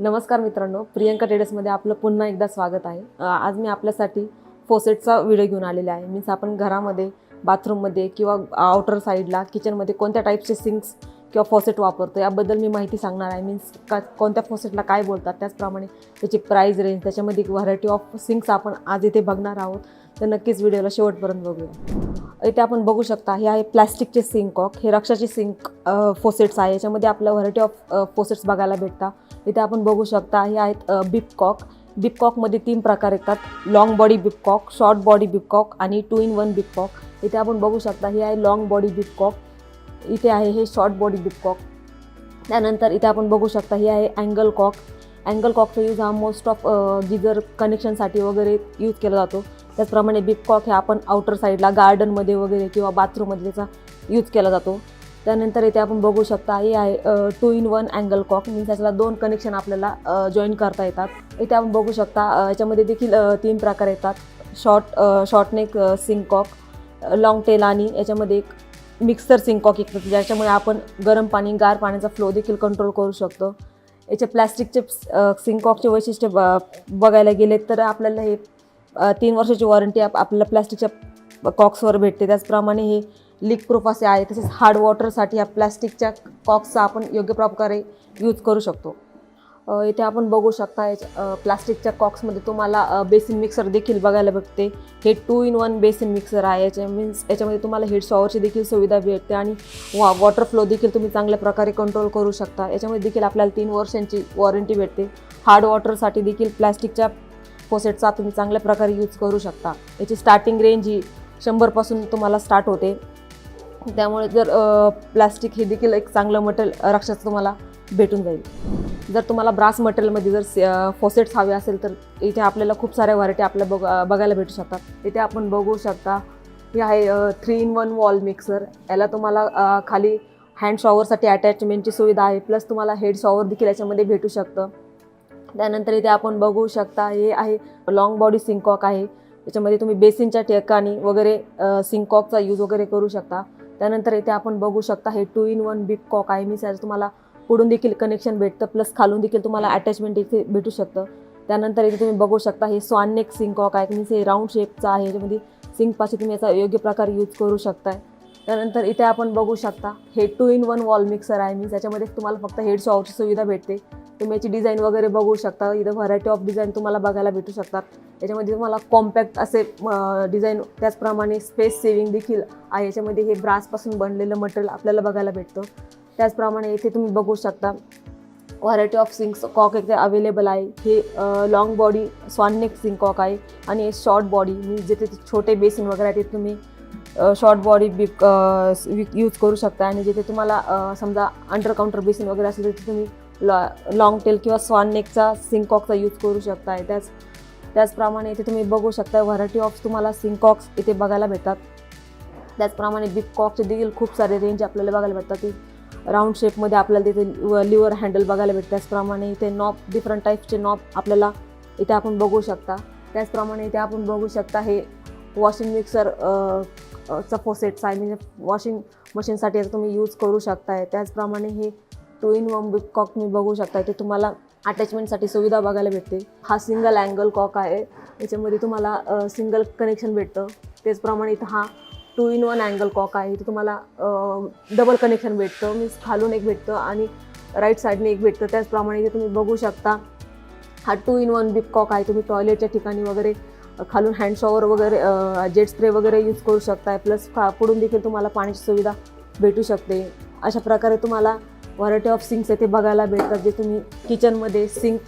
नमस्कार मित्रांनो प्रियंका टेडर्समध्ये आपलं पुन्हा एकदा स्वागत आहे. आज मी आपल्यासाठी फोसेटचा व्हिडिओ घेऊन आलेला आहे. मीन्स आपण घरामध्ये बाथरूममध्ये किंवा आउटर साईडला किचनमध्ये कोणत्या टाईपचे सिंक्स किंवा फॉसेट वापरतो याबद्दल मी माहिती सांगणार आहे. मीन्स का कोणत्या फॉसेटला काय बोलतात त्याचप्रमाणे त्याची प्राईज रेंज त्याच्यामध्ये व्हरायटी ऑफ सिंक्स आपण आज इथे बघणार आहोत. तर नक्कीच व्हिडिओला शेवटपर्यंत बघूया. इथे आपण बघू शकता हे आहे प्लॅस्टिकचे सिंक ऑक हे रक्षाचे सिंक फोसेट्स आहे. याच्यामध्ये आपल्या व्हरायटी ऑफ फोसेट्स बघायला भेटतात. इथे आपण बघू शकता हे आहेत बिपकॉक बिपकॉकमध्ये तीन प्रकार येतात. Long body bibcock short body bibcock आणि टू इन वन बिपकॉक इथे आपण बघू शकता हे आहे लॉंग बॉडी बिपकॉक इथे आहे हे शॉर्ट बॉडी बिपकॉक त्यानंतर इथे आपण बघू शकता हे आहे अँगल कॉक अँगल कॉकचा यूज हा मोस्ट ऑफ गिजर कनेक्शनसाठी वगैरे यूज केला जातो. त्याचप्रमाणे बिपकॉक हे आपण आउटर साईडला गार्डनमध्ये वगैरे किंवा बाथरूममध्ये त्याचा यूज केला जातो. त्यानंतर इथे आपण बघू शकता हे आहे two in one angle cock means त्याच्याला दोन कनेक्शन आपल्याला जॉईन करता येतात. इथे आपण बघू शकता याच्यामध्ये देखील तीन प्रकार येतात. Short short neck sink cock long tail आणि याच्यामध्ये एक मिक्सर सिंकॉक एक ज्याच्यामुळे आपण गरम पाणी गार पाण्याचा फ्लो देखील कंट्रोल करू शकतो. याचे प्लॅस्टिकचे सिंकॉकचे वैशिष्ट्य ब बघायला गेले तर आपल्याला हे तीन वर्षाची वॉरंटी आप आपल्याला प्लॅस्टिकच्या कॉक्सवर भेटते. त्याचप्रमाणे हे लीक प्रूफ असे आहे. तसेच हार्ड वॉटरसाठी या प्लॅस्टिकच्या कॉक्सचा आपण योग्य प्रकारे यूज करू शकतो. इथे आपण बघू शकता याच्या प्लास्टिकच्या कॉक्समध्ये तुम्हाला बेसिन मिक्सर देखील बघायला भेटते. हे two in one basin mixer आहे. याच्या मीन्स याच्यामध्ये तुम्हाला हेड शॉवरची देखील सुविधा भेटते आणि वा वॉटर फ्लो देखील तुम्ही चांगल्या प्रकारे कंट्रोल करू शकता. याच्यामध्ये देखील आपल्याला तीन वर्षांची वॉरंटी भेटते. हार्ड वॉटरसाठी देखील प्लॅस्टिकच्या फोसेटचा तुम्ही चांगल्या प्रकारे यूज करू शकता. याची स्टार्टिंग रेंज ही शंभरपासून तुम्हाला स्टार्ट होते. त्यामुळे जर प्लास्टिक हे देखील एक चांगलं मटेरियल रक्षाचं तुम्हाला भेटून जाईल. जर तुम्हाला ब्रास मटेरियलमध्ये जर फॉसेट्स हवे असेल तर इथे आपल्याला खूप साऱ्या व्हरायटी आपल्या बघ बघायला भेटू शकतात. इथे आपण बघू शकता हे आहे three in one wall mixer याला तुम्हाला खाली हँड शॉवरसाठी अटॅचमेंटची सुविधा आहे. प्लस तुम्हाला हेड शॉवर देखील याच्यामध्ये भेटू शकतं. त्यानंतर इथे आपण बघू शकता हे आहे लॉंग बॉडी सिंकॉक आहे. त्याच्यामध्ये तुम्ही बेसिनच्या ठिकाणी वगैरे सिंकॉकचा यूज वगैरे करू शकता. त्यानंतर इथे आपण बघू शकता हे two in one big cock आहे. मी तुम्हाला पुढून देखील कनेक्शन भेटतं प्लस खालून देखील तुम्हाला अटॅचमेंट इथे भेटू शकतं. त्यानंतर इथे तुम्ही बघू शकता हे स्वानेक सिंक कॉक आहे. मीन्स हे राऊंड शेपचं आहे. याच्यामध्ये सिंकपाशी तुम्ही याचा योग्य प्रकारे यूज करू शकताय. त्यानंतर इथे आपण बघू शकता हे two in one wall mixer आहे. मीन्स याच्यामध्ये तुम्हाला फक्त हेड शॉवरची सुविधा भेटते. तुम्ही याची डिझाईन वगैरे बघू शकता. इथं व्हरायटी ऑफ डिझाईन तुम्हाला बघायला भेटू शकतात. याच्यामध्ये तुम्हाला कॉम्पॅक्ट असे डिझाईन त्याचप्रमाणे स्पेस सेविंग देखील आहे. याच्यामध्ये हे ब्रासपासून बनलेलं मटेरियल आपल्याला बघायला भेटतं. त्याचप्रमाणे इथे तुम्ही बघू शकता व्हरायटी ऑफ सिंक्स कॉक इथे अवेलेबल आहे. हे long body swan neck sink cock आहे आणि हे शॉर्ट बॉडी मी जिथे छोटे बेसिन वगैरे आहे ते तुम्ही शॉर्ट बॉडी बिक यूज करू शकता. आणि जिथे तुम्हाला समजा अंडर काउंटर बेसिन वगैरे असेल तर तिथे तुम्ही लॉ लॉंग टेल किंवा स्वाननेकचा सिंकॉकचा यूज करू शकताय. त्याच त्याचप्रमाणे इथे तुम्ही बघू शकता व्हरायटी ऑफ तुम्हाला सिंकॉक्स इथे बघायला भेटतात. त्याचप्रमाणे बिगकॉकचे देखील खूप सारे रेंज आपल्याला बघायला भेटतात. ती राऊंड शेपमध्ये आपल्याला तिथे लिवर हँडल बघायला भेटतं त्याचप्रमाणे इथे नॉब डिफरंट टाईपचे नॉब आपल्याला इथे आपण बघू शकता. त्याचप्रमाणे इथे आपण बघू शकता हे वॉशिंग मिक्सर चा फोसेट्स आहे म्हणजे वॉशिंग मशीनसाठी तुम्ही यूज करू शकताय. त्याचप्रमाणे हे two in one big cock मी बघू शकता ते तुम्हाला अटॅचमेंटसाठी सुविधा बघायला भेटते. हा सिंगल अँगल कॉक आहे. याच्यामध्ये तुम्हाला सिंगल कनेक्शन भेटतं. त्याचप्रमाणे इथं हा two in one angle cock आहे. इथं तुम्हाला डबल कनेक्शन भेटतं. मीन्स खालून एक भेटतं आणि राईट साईडने एक भेटतं. त्याचप्रमाणे इथे तुम्ही बघू शकता हा two in one big cock आहे. तुम्ही टॉयलेटच्या ठिकाणी वगैरे खालून हँड शॉवर वगैरे जेट स्प्रे वगैरे यूज करू शकताय. प्लस का पुढून देखील तुम्हाला पाण्याची सुविधा भेटू शकते. अशा प्रकारे तुम्हाला व्हरायटी ऑफ सिंक्स येथे बघायला भेटतात जे तुम्ही किचनमध्ये सिंक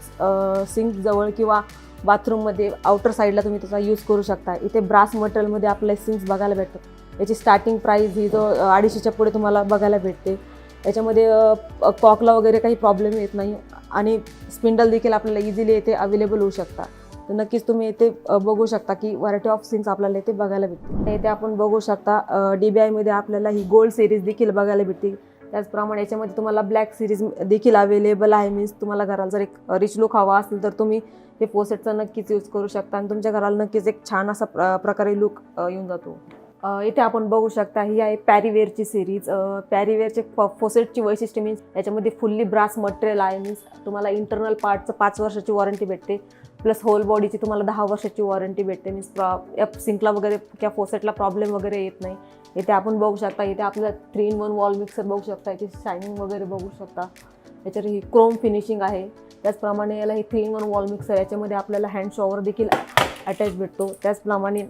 सिंक जवळ किंवा बाथरूममध्ये आउटर साईडला तुम्ही त्याचा यूज करू शकता. इथे ब्रास मटेरियलमध्ये आपले सिंक्स बघायला भेटतात. याची स्टार्टिंग प्राईस ही जो अडीचशेच्या पुढे तुम्हाला बघायला भेटते. याच्यामध्ये कॉकला वगैरे काही प्रॉब्लेम येत नाही आणि स्पिंडल देखील आपल्याला इझिली येथे अवेलेबल होऊ शकता तर नक्कीच तुम्ही येथे बघू शकता की व्हरायटी ऑफ सिंक्स आपल्याला इथे बघायला भेटते इथे आपण बघू शकता डी बी आयमध्ये आपल्याला ही गोल्ड सिरीज देखील बघायला भेटते त्याचप्रमाणे याच्यामध्ये तुम्हाला ब्लॅक सिरीज देखील अवेलेबल आहे. मीन्स तुम्हाला घराला जर एक रिच लुक हवा असेल तर तुम्ही हे फोसेटचा नक्कीच यूज करू शकता. आणि तुमच्या घराला नक्कीच एक छान असा प्र प्रकारे लुक येऊन जातो. इथे आपण बघू शकता ही आहे पॅरीवेअरची सिरीज पॅरीवेअरचे फोसेटची वैशिष्ट्य मीन्स याच्यामध्ये फुल्ली ब्रास मटेरियल आहे. मीन्स तुम्हाला इंटरनल पार्टचं पाच वर्षाची वॉरंटी भेटते. प्लस होल बॉडीची तुम्हाला दहा वर्षाची वॉरंटी भेटते. मीन्स प्रॉ या सिंकला वगैरे किंवा फोसेटला प्रॉब्लेम वगैरे येत नाही. इथे आपण बघू शकता इथे आपल्याला three in one wall mixer बघू शकता याची शायनिंग वगैरे बघू शकता. याच्यावर ही क्रोम फिनिशिंग आहे. त्याचप्रमाणे याला हे three in one wall mixer याच्यामध्ये आपल्याला हँड शॉवर देखील अटॅच भेटतो. त्याचप्रमाणे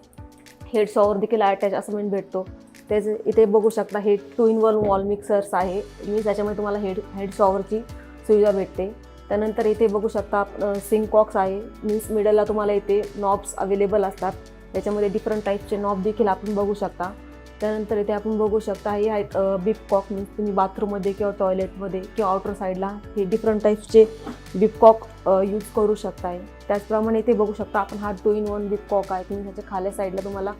हेड शॉवर देखील अटॅच असं म्हणजे भेटतो. तेच इथे बघू शकता हे two in one wall mixers आहे. मीन्स याच्यामध्ये तुम्हाला हेड हेड शॉवरची सुविधा भेटते. त्यानंतर इथे बघू शकता सिंक कॉक्स आहे. मीन्स मिडलला तुम्हाला इथे नॉब्स अवेलेबल असतात. त्याच्यामध्ये डिफरंट टाईपचे नॉब देखील आपण बघू शकता. त्यानंतर इथे आपण बघू शकता हे आहेत बिप कॉक मीन्स तुम्ही बाथरूममध्ये किंवा टॉयलेटमध्ये किंवा आउटर साईडला हे डिफरंट टाईप्सचे बिपकॉक यूज करू शकताय. त्याचप्रमाणे इथे बघू शकता आपण हा टू इन वन बिपकॉक आहे. तुम्ही त्याच्या खाल्या साईडला तुम्हाला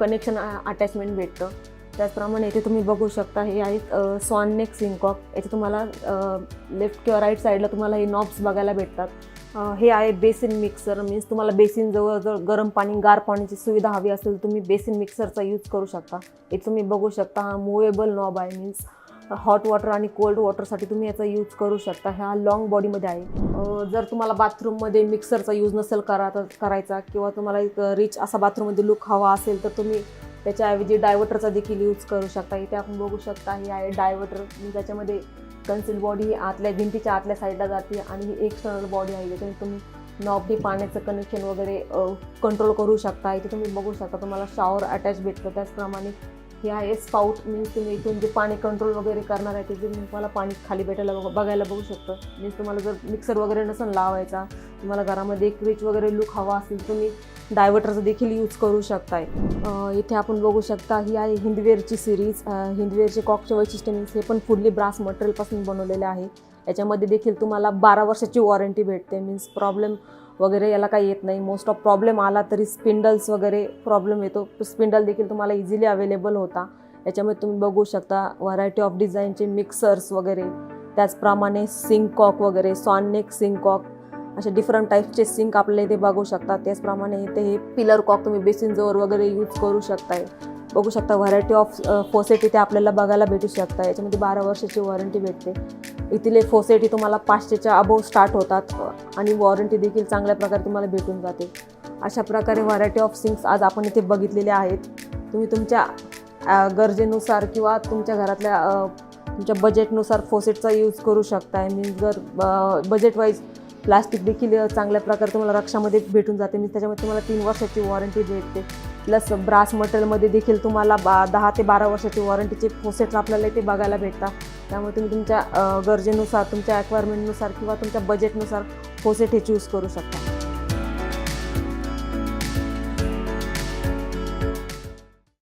कनेक्शन अटॅचमेंट भेटतं. त्याचप्रमाणे इथे तुम्ही बघू शकता हे आहेत सॉननेक सिंकॉक याचे तुम्हाला लेफ्ट किंवा राईट साईडला तुम्हाला हे नॉब्स बघायला भेटतात. हे आहे बेसिन मिक्सर मीन्स तुम्हाला बेसिन जवळ जर गरम पाणी गार पाण्याची सुविधा हवी असेल तर तुम्ही बेसिन मिक्सरचा यूज करू शकता. हे तुम्ही बघू शकता हा मुवेबल नॉब आहे मीन्स हॉट वॉटर आणि कोल्ड वॉटरसाठी तुम्ही याचा यूज करू शकता. ह्या लॉंग बॉडीमध्ये आहे. जर तुम्हाला बाथरूममध्ये मिक्सरचा यूज नसेल करा करायचा किंवा तुम्हाला एक रिच असा बाथरूममध्ये लुक हवा असेल तर तुम्ही त्याच्याऐवजी डायव्हर्टरचा देखील यूज करू शकता. इथे आपण बघू शकता ही आहे डायव्हर्टर ज्याच्यामध्ये कन्सिल बॉडी ही आतल्या भिंतीच्या आतल्या साईडला जाते आणि ही एक्सटर्नल बॉडी आहे. ज्याच्याने तुम्ही नॉबनी पाण्याचं कनेक्शन वगैरे कंट्रोल करू शकता. इथे तुम्ही बघू शकता तुम्हाला शॉवर अटॅच भेटतं. त्याचप्रमाणे हे आहे स्पाउट मीन्स तुम्ही इथून जे पाणी कंट्रोल वगैरे करणार आहे ते तुम्हाला पाणी खाली भेटायला बघ- बघायला बघू शकतं. मीन्स तुम्हाला जर मिक्सर वगैरे नसेल लावायचा तुम्हाला घरामध्ये एक रिच वगैरे लुक हवा असेल तुम्ही डायव्हर्टरचा देखील यूज करू शकताय. इथे आपण बघू शकता ही आहे हिंदवेअरची सिरीज हिंदवेअरचे कॉकचे वैशिष्ट्य मीन्स हे पण फुडली ब्रास मटेरियलपासून बनवलेले आहे. याच्यामध्ये देखील तुम्हाला बारा वर्षाची वॉरंटी भेटते. मीन्स प्रॉब्लेम वगैरे याला काही येत नाही. मोस्ट ऑफ प्रॉब्लेम आला तरी स्पिंडल्स वगैरे प्रॉब्लेम येतो. स्पिंडल देखील तुम्हाला इझिली अवेलेबल होता. याच्यामध्ये तुम्ही बघू शकता व्हरायटी ऑफ डिझाईनचे मिक्सर्स वगैरे. त्याचप्रमाणे सिंक कॉक वगैरे सॉननेक सिंक कॉक असे डिफरंट टाईपचे सिंक आपल्याला इथे बघू शकता. त्याचप्रमाणे इथे हे पिलर कॉक तुम्ही बेसिनजवळ वगैरे यूज करू शकताय. बघू शकता व्हरायटी ऑफ फोसेट इथे आपल्याला बघायला भेटू शकता. याच्यामध्ये बारा वर्षाची वॉरंटी भेटते. इथले फोसेटी तुम्हाला पाचशेच्या अबोव स्टार्ट होतात आणि वॉरंटी देखील चांगल्या प्रकारे तुम्हाला भेटून जाते. अशा प्रकारे व्हरायटी ऑफ सिंक्स आज आपण इथे बघितलेले आहेत. तुम्ही तुमच्या गरजेनुसार किंवा तुमच्या घरातल्या तुमच्या बजेटनुसार फोसेटचा यूज करू शकताय. मीन्स जर बजेट वाईज प्लास्टिक देखील चांगल्या प्रकारे तुम्हाला रक्षामध्ये भेटून जाते. मी त्याच्यामध्ये तुम्हाला तीन वर्षाची वॉरंटी भेटते. प्लस ब्रास मटेरियलमध्ये देखील तुम्हाला बा दहा ते बारा वर्षाची वॉरंटीचे फोसेट्स आपल्याला इथे बघायला भेटतात. त्यामुळे तुम्ही तुमच्या गरजेनुसार तुमच्या ॲक्वायरमेंटनुसार किंवा तुमच्या बजेटनुसार फोसेट हे चूज करू शकता.